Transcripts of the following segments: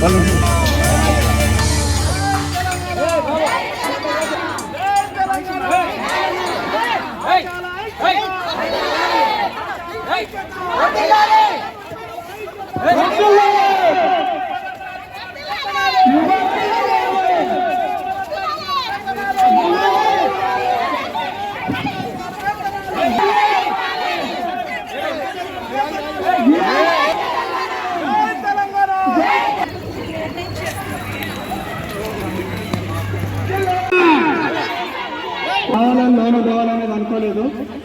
Hey! పోవాలనేది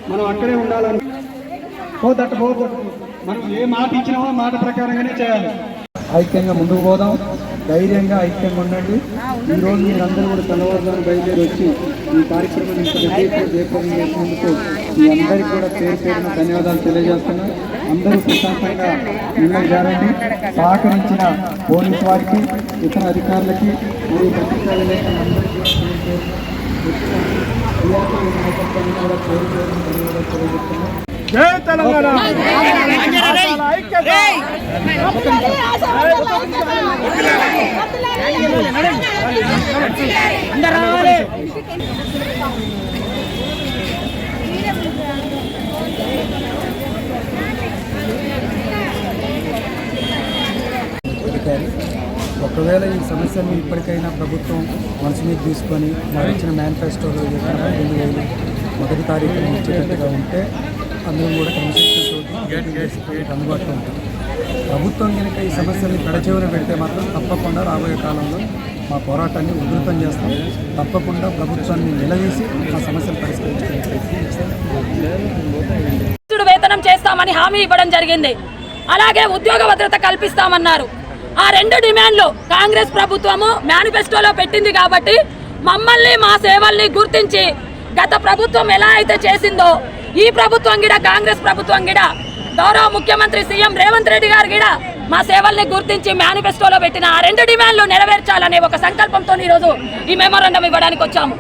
మనం అక్కడే ఉండాలని. పోతట్టు పో మనం ఏ మాట ఇచ్చినామో మాట ప్రకారంగానే చేయాలి. ఐక్యంగా ముందుకు పోదాం. ధైర్యంగా ఐక్యంగా ఉండండి. ఈ రోజు మీరందరూ కూడా తెల్లవారుజాము బయలుదేరి వచ్చి ఈ కార్యక్రమం ఇంత చేసినందుకు మీ అందరికీ కూడా పేరు పేరున ధన్యవాదాలు తెలియజేస్తున్నా. అందరూ ప్రశాంతంగా ఇళ్ళకి చేరండి సహకరించిన పోలీస్ వారికి ఇతర అధికారులకి మరియు పత్రికా విలేకరులందరికీ కూడా పేరు పేరున నాయకత్వాన్ని కూడా పేరు పేరున ధన్యవాదాలు తెలియజేస్తున్నాం జై తెలంగాణ అధికారి ఒకవేళ ఈ సమస్యను ఇప్పటికైనా ప్రభుత్వం మనసు మీద తీసుకొని వారు ఇచ్చిన మేనిఫెస్టోలో ఏదైనా రెండు వేలు మొదటి తారీఖున ఇచ్చేటట్టుగా ఉంటే అందరం కూడా అందుబాటులో ఉంటుంది. ప్రభుత్వం కనుక ఈ సమస్యల్ని పెడచెవిన పెడితే మాత్రం తప్పకుండా రాబోయే కాలంలో మా పోరాటాన్ని ఉధృతం చేస్తాం. తప్పకుండా ప్రభుత్వాన్ని నిలదీసి మా సమస్యలు పరిష్కరించడానికి వేతనం చేస్తామని హామీ ఇవ్వడం జరిగింది. అలాగే ఉద్యోగ భద్రత కల్పిస్తామన్నారు. ఆ రెండు డిమాండ్లు కాంగ్రెస్ ప్రభుత్వము మేనిఫెస్టోలో పెట్టింది కాబట్టి మమ్మల్ని మా సేవల్ని గుర్తించి గత ప్రభుత్వం ఎలా అయితే చేసిందో ఈ ప్రభుత్వం గిడ కాంగ్రెస్ ప్రభుత్వం గిడ గౌరవ ముఖ్యమంత్రి సీఎం రేవంత్ రెడ్డి గారు గిడ మా సేవల్ని గుర్తించి మేనిఫెస్టోలో పెట్టిన ఆ రెండు డిమాండ్లు నెరవేర్చాలనే ఒక సంకల్పంతో ఈరోజు ఈ మెమోరాండం ఇవ్వడానికి వచ్చాము